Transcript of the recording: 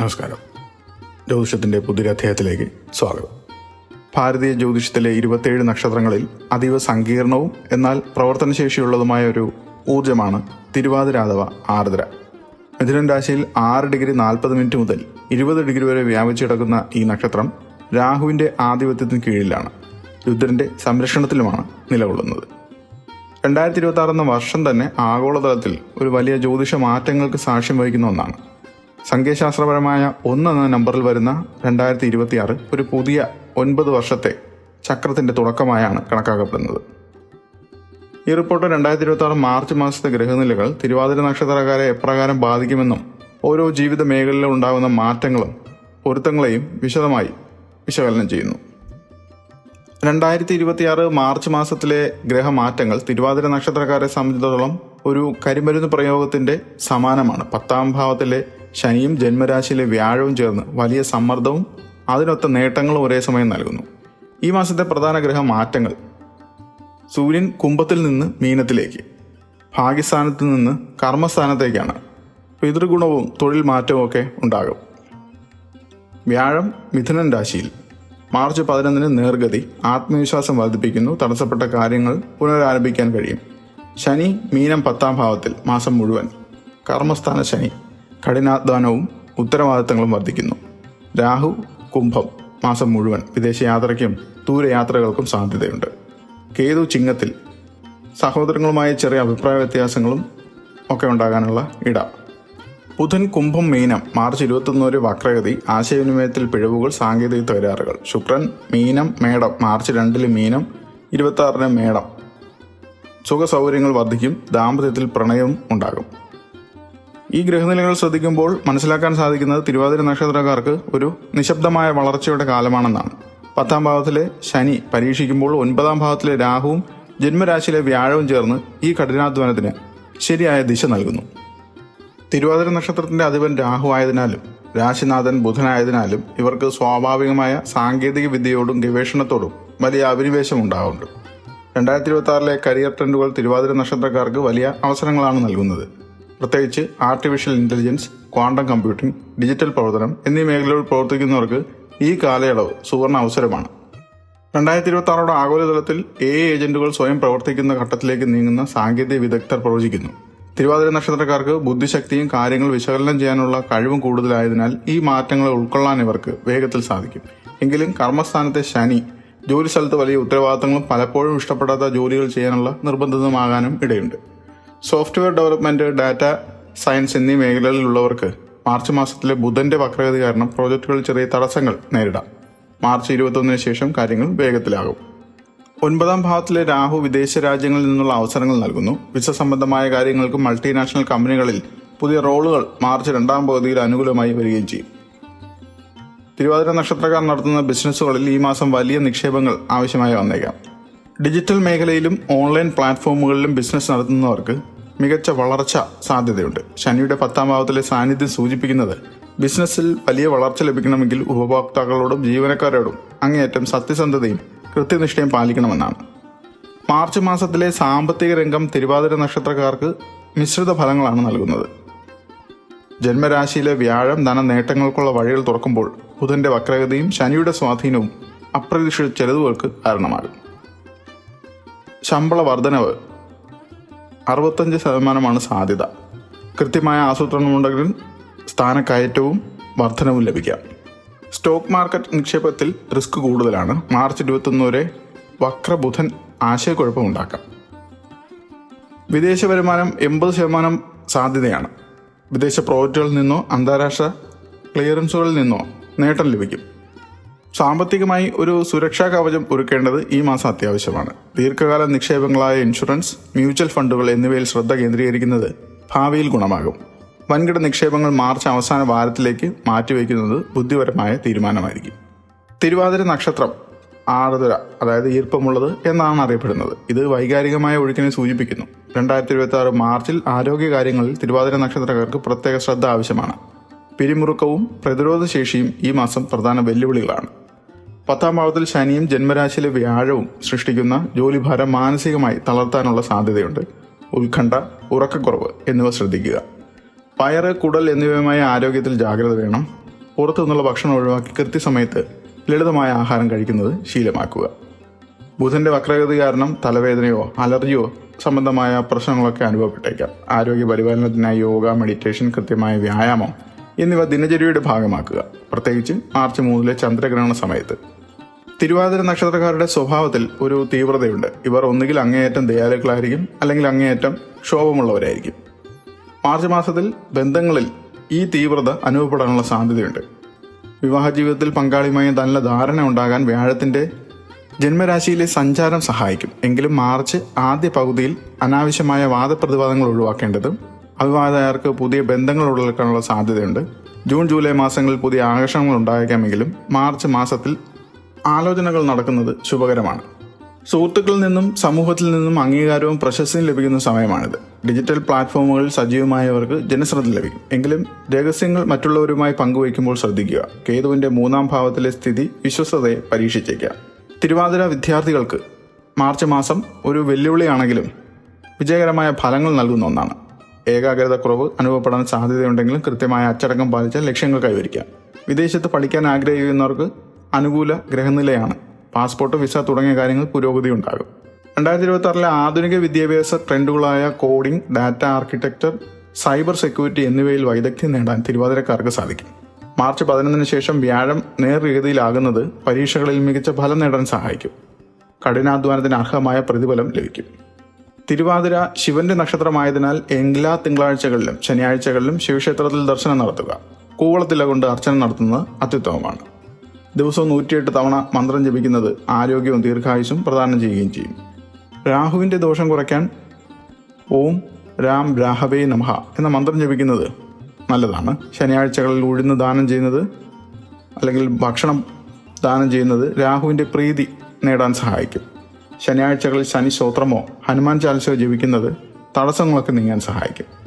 നമസ്കാരം. ജ്യോതിഷത്തിന്റെ പുതിരധ്യായത്തിലേക്ക് സ്വാഗതം. ഭാരതീയ ജ്യോതിഷത്തിലെ ഇരുപത്തേഴ് നക്ഷത്രങ്ങളിൽ അതീവ സങ്കീർണവും എന്നാൽ പ്രവർത്തനശേഷിയുള്ളതുമായ ഒരു ഊർജമാണ് തിരുവാതിര അഥവാ ആർദ്ര. മിഥുനൻ രാശിയിൽ ആറ് ഡിഗ്രി നാൽപ്പത് മിനിറ്റ് മുതൽ ഇരുപത് ഡിഗ്രി വരെ വ്യാപിച്ചു കിടക്കുന്ന ഈ നക്ഷത്രം രാഹുവിന്റെ ആധിപത്യത്തിന് കീഴിലാണ്. രുദ്രന്റെ സംരക്ഷണത്തിലുമാണ് നിലകൊള്ളുന്നത്. രണ്ടായിരത്തി ഇരുപത്തി എന്ന വർഷം തന്നെ ആഗോളതലത്തിൽ ഒരു വലിയ ജ്യോതിഷ മാറ്റങ്ങൾക്ക് സാക്ഷ്യം വഹിക്കുന്ന ഒന്നാണ്. സംഖ്യാശാസ്ത്രപരമായ ഒന്ന് എന്ന നമ്പറിൽ വരുന്ന രണ്ടായിരത്തി ഇരുപത്തിയാറ് ഒരു പുതിയ ഒൻപത് വർഷത്തെ ചക്രത്തിന്റെ തുടക്കമായാണ് കണക്കാക്കപ്പെടുന്നത്. ഈ റിപ്പോർട്ട് രണ്ടായിരത്തി ഇരുപത്തി ആറ് മാർച്ച് മാസത്തെ ഗ്രഹനിലകൾ തിരുവാതിര നക്ഷത്രക്കാരെ എപ്രകാരം ബാധിക്കുമെന്നും ഓരോ ജീവിത മേഖലയിലും ഉണ്ടാകുന്ന മാറ്റങ്ങളും പൊരുത്തങ്ങളെയും വിശദമായി വിശകലനം ചെയ്യുന്നു. രണ്ടായിരത്തി ഇരുപത്തിയാറ് മാർച്ച് മാസത്തിലെ ഗ്രഹമാറ്റങ്ങൾ തിരുവാതിര നക്ഷത്രക്കാരെ സംബന്ധിച്ചിടത്തോളം ഒരു കരിമരുന്ന് പ്രയോഗത്തിന്റെ സമാനമാണ്. പത്താം ഭാവത്തിലെ ശനിയും ജന്മരാശിയിലെ വ്യാഴവും ചേർന്ന് വലിയ സമ്മർദ്ദവും അതിനൊത്ത നേട്ടങ്ങളും ഒരേ സമയം നൽകുന്നു. ഈ മാസത്തെ പ്രധാന ഗ്രഹ മാറ്റങ്ങൾ. സൂര്യൻ കുംഭത്തിൽ നിന്ന് മീനത്തിലേക്ക് ഭാഗ്യസ്ഥാനത്ത് നിന്ന് കർമ്മസ്ഥാനത്തേക്കാണ്. പിതൃഗുണവും തൊഴിൽ മാറ്റവും ഒക്കെ ഉണ്ടാകും. വ്യാഴം മിഥുനൻ രാശിയിൽ മാർച്ച് പതിനൊന്നിന് നേർഗതി ആത്മവിശ്വാസം വർദ്ധിപ്പിക്കുന്നു തടസ്സപ്പെട്ട കാര്യങ്ങൾ പുനരാരംഭിക്കാൻ കഴിയും. ശനി മീനം പത്താം ഭാവത്തിൽ മാസം മുഴുവൻ. കർമ്മസ്ഥാന ശനി കഠിനാധ്വാനവും ഉത്തരവാദിത്തങ്ങളും വർദ്ധിക്കുന്നു. രാഹു കുംഭം മാസം മുഴുവൻ വിദേശയാത്രയ്ക്കും ദൂരയാത്രകൾക്കും സാധ്യതയുണ്ട്. കേതു ചിങ്ങത്തിൽ സഹോദരങ്ങളുമായി ചെറിയ അഭിപ്രായ വ്യത്യാസങ്ങളും ഒക്കെ ഉണ്ടാകാനുള്ള ഇട. ബുധൻ കുംഭം മീനം മാർച്ച് ഇരുപത്തൊന്ന് വരെ വക്രഗതി ആശയവിനിമയത്തിൽ പിഴവുകൾ സാങ്കേതിക തകരാറുകൾ. ശുക്രൻ മീനം മേടം മാർച്ച് രണ്ടിൽ മീനം ഇരുപത്തി ആറിന് മേടം. സുഖ സൗകര്യങ്ങൾ വർദ്ധിക്കും ദാമ്പത്യത്തിൽ പ്രണയവും ഉണ്ടാകും. ഈ ഗ്രഹനിലകൾ ശ്രദ്ധിക്കുമ്പോൾ മനസ്സിലാക്കാൻ സാധിക്കുന്നത് തിരുവാതിര നക്ഷത്രക്കാർക്ക് ഒരു നിശബ്ദമായ വളർച്ചയുടെ കാലമാണെന്നാണ്. പത്താം ഭാവത്തിലെ ശനി പരീക്ഷിക്കുമ്പോൾ ഒൻപതാം ഭാവത്തിലെ രാഹുവും ജന്മരാശിയിലെ വ്യാഴവും ചേർന്ന് ഈ കഠിനാധ്വാനത്തിന് ശരിയായ ദിശ നൽകുന്നു. തിരുവാതിര നക്ഷത്രത്തിന്റെ അധിപൻ രാഹു ആയതിനാലും രാശിനാഥൻ ബുധനായതിനാലും ഇവർക്ക് സ്വാഭാവികമായ സാങ്കേതിക വിദ്യയോടും ഗവേഷണത്തോടും വലിയ അഭിനിവേശം ഉണ്ടാവുന്നുണ്ട്. രണ്ടായിരത്തി ഇരുപത്തി ആറിലെ കരിയർ ട്രെൻഡുകൾ തിരുവാതിര നക്ഷത്രക്കാർക്ക് വലിയ അവസരങ്ങളാണ് നൽകുന്നത്. പ്രത്യേകിച്ച് artificial intelligence quantum computing digital പ്രവർത്തനം എന്നീ മേഖലകളിൽ പ്രവർത്തിക്കുന്നവർക്ക് ഈ കാലയളവ് സുവർണ അവസരമാണ്. രണ്ടായിരത്തി ഇരുപത്തി ആറോടെ ആഗോളതലത്തിൽ എ ഏജന്റുകൾ സ്വയം പ്രവർത്തിക്കുന്ന ഘട്ടത്തിലേക്ക് നീങ്ങുന്ന സാങ്കേതിക വിദഗ്ധർ പ്രവചിക്കുന്നു. തിരുവാതിര നക്ഷത്രക്കാർക്ക് ബുദ്ധിശക്തിയും കാര്യങ്ങൾ വിശകലനം ചെയ്യാനുള്ള കഴിവും കൂടുതലായതിനാൽ ഈ മാറ്റങ്ങളെ ഉൾക്കൊള്ളാൻ ഇവർക്ക് വേഗത്തിൽ സാധിക്കും. എങ്കിലും കർമ്മസ്ഥാനത്തെ ശനി ജോലി സ്ഥലത്ത് വലിയ ഉത്തരവാദിത്തങ്ങളും പലപ്പോഴും ഇഷ്ടപ്പെടാത്ത ജോലികൾ ചെയ്യാനുള്ള നിർബന്ധിതമാകാനും ഇടയുണ്ട്. സോഫ്റ്റ്വെയർ ഡെവലപ്മെന്റ് ഡാറ്റ സയൻസ് എന്നീ മേഖലകളിലുള്ളവർക്ക് മാർച്ച് മാസത്തിലെ ബുധന്റെ വക്രഗതി കാരണം പ്രോജക്റ്റുകളിൽ ചെറിയ തടസ്സങ്ങൾ നേരിടാം. മാർച്ച് ഇരുപത്തൊന്നിന് ശേഷം കാര്യങ്ങൾ വേഗത്തിലാകും. ഒൻപതാം ഭാവത്തിലെ രാഹു വിദേശ രാജ്യങ്ങളിൽ നിന്നുള്ള അവസരങ്ങൾ നൽകുന്നു. വിസ സംബന്ധമായ കാര്യങ്ങൾക്കും മൾട്ടിനാഷണൽ കമ്പനികളിൽ പുതിയ റോളുകൾ മാർച്ച് രണ്ടാം പകുതിയിൽ അനുകൂലമായി വരികയും ചെയ്യും. തിരുവാതിര നക്ഷത്രക്കാർ നടത്തുന്ന ബിസിനസ്സുകളിൽ ഈ മാസം വലിയ നിക്ഷേപങ്ങൾ ആവശ്യമായി വന്നേക്കാം. ഡിജിറ്റൽ മേഖലയിലും ഓൺലൈൻ പ്ലാറ്റ്ഫോമുകളിലും ബിസിനസ് നടത്തുന്നവർക്ക് മികച്ച വളർച്ച സാധ്യതയുണ്ട്. ശനിയുടെ പത്താം ഭാവത്തിലെ സാന്നിധ്യം സൂചിപ്പിക്കുന്നത് ബിസിനസ്സിൽ വലിയ വളർച്ച ലഭിക്കണമെങ്കിൽ ഉപഭോക്താക്കളോടും ജീവനക്കാരോടും അങ്ങേയറ്റം സത്യസന്ധതയും കൃത്യനിഷ്ഠയും പാലിക്കണമെന്നാണ്. മാർച്ച് മാസത്തിലെ സാമ്പത്തിക രംഗം തിരുവാതിര നക്ഷത്രക്കാർക്ക് മിശ്രിത ഫലങ്ങളാണ് നൽകുന്നത്. ജന്മരാശിയിലെ വ്യാഴം ധന നേട്ടങ്ങൾക്കുള്ള വഴികൾ തുറക്കുമ്പോൾ ബുധന്റെ വക്രഗതിയും ശനിയുടെ സ്വാധീനവും അപ്രതീക്ഷിത ചെലവുകൾക്ക് കാരണമാകും. ശമ്പള വർധനവ് അറുപത്തഞ്ച് ശതമാനമാണ് സാധ്യത. കൃത്യമായ ആസൂത്രണമുണ്ടെങ്കിൽ സ്ഥാനക്കയറ്റവും വർധനവും ലഭിക്കാം. സ്റ്റോക്ക് മാർക്കറ്റ് നിക്ഷേപത്തിൽ റിസ്ക് കൂടുതലാണ്. മാർച്ച് ഇരുപത്തൊന്ന് വരെ വക്രബുധൻ ആശയക്കുഴപ്പമുണ്ടാക്കാം. വിദേശ വരുമാനം എൺപത് ശതമാനം സാധ്യതയാണ്. വിദേശ പ്രോജക്റ്റുകളിൽ നിന്നോ അന്താരാഷ്ട്ര ക്ലിയറൻസുകളിൽ നിന്നോ നേട്ടം ലഭിക്കും. സാമ്പത്തികമായി ഒരു സുരക്ഷാ കവചം ഒരുക്കേണ്ടത് ഈ മാസം അത്യാവശ്യമാണ്. ദീർഘകാല നിക്ഷേപങ്ങളായ ഇൻഷുറൻസ് മ്യൂച്വൽ ഫണ്ടുകൾ എന്നിവയിൽ ശ്രദ്ധ കേന്ദ്രീകരിക്കുന്നത് ഭാവിയിൽ ഗുണമാകും. വൻകിട നിക്ഷേപങ്ങൾ മാർച്ച് അവസാന വാരത്തിലേക്ക് മാറ്റിവെക്കുന്നത് ബുദ്ധിപരമായ തീരുമാനമായിരിക്കും. തിരുവാതിര നക്ഷത്രം ആർദ്ര അതായത് ഈർപ്പമുള്ളത് എന്നാണ് അറിയപ്പെടുന്നത്. ഇത് വൈകാരികമായ ഒഴുക്കിനെ സൂചിപ്പിക്കുന്നു. രണ്ടായിരത്തി ഇരുപത്തി ആറ് മാർച്ചിൽ ആരോഗ്യകാര്യങ്ങളിൽ തിരുവാതിര നക്ഷത്രക്കാർക്ക് പ്രത്യേക ശ്രദ്ധ ആവശ്യമാണ്. പിരിമുറുക്കവും പ്രതിരോധശേഷിയും ഈ മാസം പ്രധാന വെല്ലുവിളികളാണ്. പത്താം ഭാവത്തിൽ ശനിയും ജന്മരാശിയിലെ വ്യാഴവും സൃഷ്ടിക്കുന്ന ജോലിഭാരം മാനസികമായി തളർത്താനുള്ള സാധ്യതയുണ്ട്. ഉത്കണ്ഠ ഉറക്കക്കുറവ് എന്നിവ ശ്രദ്ധിക്കുക. പയറ് കുടൽ എന്നിവയുമായ ആരോഗ്യത്തിൽ ജാഗ്രത വേണം. പുറത്തു നിന്നുള്ള ഭക്ഷണം ഒഴിവാക്കി കൃത്യസമയത്ത് ലളിതമായ ആഹാരം കഴിക്കുന്നത് ശീലമാക്കുക. ബുധന്റെ വക്രഗതി കാരണം തലവേദനയോ അലർജിയോ സംബന്ധമായ പ്രശ്നങ്ങളൊക്കെ അനുഭവപ്പെട്ടേക്കാം. ആരോഗ്യ പരിപാലനത്തിനായി യോഗ മെഡിറ്റേഷൻ കൃത്യമായ വ്യായാമം എന്നിവ ദിനചര്യയുടെ ഭാഗമാക്കുക. പ്രത്യേകിച്ച് മാർച്ച് മൂന്നിലെ ചന്ദ്രഗ്രഹണ സമയത്ത്. തിരുവാതിര നക്ഷത്രക്കാരുടെ സ്വഭാവത്തിൽ ഒരു തീവ്രതയുണ്ട്. ഇവർ ഒന്നുകിൽ അങ്ങേയറ്റം ദയാലുക്കളായിരിക്കും അല്ലെങ്കിൽ അങ്ങേയറ്റം ക്ഷോഭമുള്ളവരായിരിക്കും. മാർച്ച് മാസത്തിൽ ബന്ധങ്ങളിൽ ഈ തീവ്രത അനുഭവപ്പെടാനുള്ള സാധ്യതയുണ്ട്. വിവാഹ ജീവിതത്തിൽ പങ്കാളിയുമായി നല്ല ധാരണ ഉണ്ടാകാൻ വ്യാഴത്തിന്റെ ജന്മരാശിയിലെ സഞ്ചാരം സഹായിക്കും. എങ്കിലും മാർച്ച് ആദ്യ പകുതിയിൽ അനാവശ്യമായ വാദപ്രതിവാദങ്ങൾ ഒഴിവാക്കേണ്ടതും അവിവാഹിതർക്ക് പുതിയ ബന്ധങ്ങൾ ഉടലെടുക്കാനുള്ള സാധ്യതയുണ്ട്. ജൂൺ ജൂലൈ മാസങ്ങളിൽ പുതിയ ആകർഷണങ്ങൾ ഉണ്ടായേക്കാമെങ്കിലും മാർച്ച് മാസത്തിൽ ആലോചനകൾ നടക്കുന്നത് ശുഭകരമാണ്. സുഹൃത്തുക്കളിൽ നിന്നും സമൂഹത്തിൽ നിന്നും അംഗീകാരവും പ്രശസ്തിയും ലഭിക്കുന്ന സമയമാണിത്. ഡിജിറ്റൽ പ്ലാറ്റ്ഫോമുകളിൽ സജീവമായവർക്ക് ജനശ്രദ്ധ ലഭിക്കും. എങ്കിലും രഹസ്യങ്ങൾ മറ്റുള്ളവരുമായി പങ്കുവയ്ക്കുമ്പോൾ ശ്രദ്ധിക്കുക. കേതുവിന്റെ മൂന്നാം ഭാവത്തിലെ സ്ഥിതി വിശ്വസ്തതയെ പരീക്ഷിച്ചേക്കാം തിരുവാതിര വിദ്യാർത്ഥികൾക്ക് മാർച്ച് മാസം ഒരു വെല്ലുവിളിയാണെങ്കിലും വിജയകരമായ ഫലങ്ങൾ നൽകുന്ന ഒന്നാണ്. ഏകാഗ്രത കുറവ് അനുഭവപ്പെടാൻ സാധ്യതയുണ്ടെങ്കിലും കൃത്യമായ അച്ചടക്കം പാലിച്ചാൽ ലക്ഷ്യങ്ങൾ കൈവരിക്കാം. വിദേശത്ത് പഠിക്കാൻ ആഗ്രഹിക്കുന്നവർക്ക് അനുകൂല ഗ്രഹനിലയാണ്. പാസ്പോർട്ട് വിസ തുടങ്ങിയ കാര്യങ്ങൾ പുരോഗതി ഉണ്ടാകും. രണ്ടായിരത്തി ഇരുപത്തി ആറിലെ ആധുനിക വിദ്യാഭ്യാസ ട്രെൻഡുകളായ coding data architecture cyber security എന്നിവയിൽ വൈദഗ്ധ്യം നേടാൻ തിരുവാതിരക്കാർക്ക് സാധിക്കും. മാർച്ച് പതിനൊന്നിന് ശേഷം വ്യാഴം നേർരീതിയിലാകുന്നത് പരീക്ഷകളിൽ മികച്ച ഫലം നേടാൻ സഹായിക്കും. കഠിനാധ്വാനത്തിന് അർഹമായ പ്രതിഫലം ലഭിക്കും. തിരുവാതിര ശിവന്റെ നക്ഷത്രമായതിനാൽ എല്ലാ തിങ്കളാഴ്ചകളിലും ശനിയാഴ്ചകളിലും ശിവക്ഷേത്രത്തിൽ ദർശനം നടത്തുക. കൂവളത്തില കൊണ്ട് അർച്ചന നടത്തുന്നത് അത്യുത്തമമാണ്. ദിവസവും നൂറ്റിയെട്ട് തവണ മന്ത്രം ജപിക്കുന്നത് ആരോഗ്യവും ദീർഘായുസും പ്രദാനം ചെയ്യുകയും ചെയ്യും. രാഹുവിന്റെ ദോഷം കുറയ്ക്കാൻ ഓം രാം രാഹവേ നമഹ എന്ന മന്ത്രം ജപിക്കുന്നത് നല്ലതാണ്. ശനിയാഴ്ചകളിൽ ഉഴുന്ന് ദാനം ചെയ്യുന്നത് അല്ലെങ്കിൽ ഭക്ഷണം ദാനം ചെയ്യുന്നത് രാഹുവിന്റെ പ്രീതി നേടാൻ സഹായിക്കും. ശനിയാഴ്ചകളിൽ ശനി സ്തോത്രമോ ഹനുമാൻ ചാലിസോ ജപിക്കുന്നത് തടസ്സങ്ങളൊക്കെ നീങ്ങാൻ സഹായിക്കും.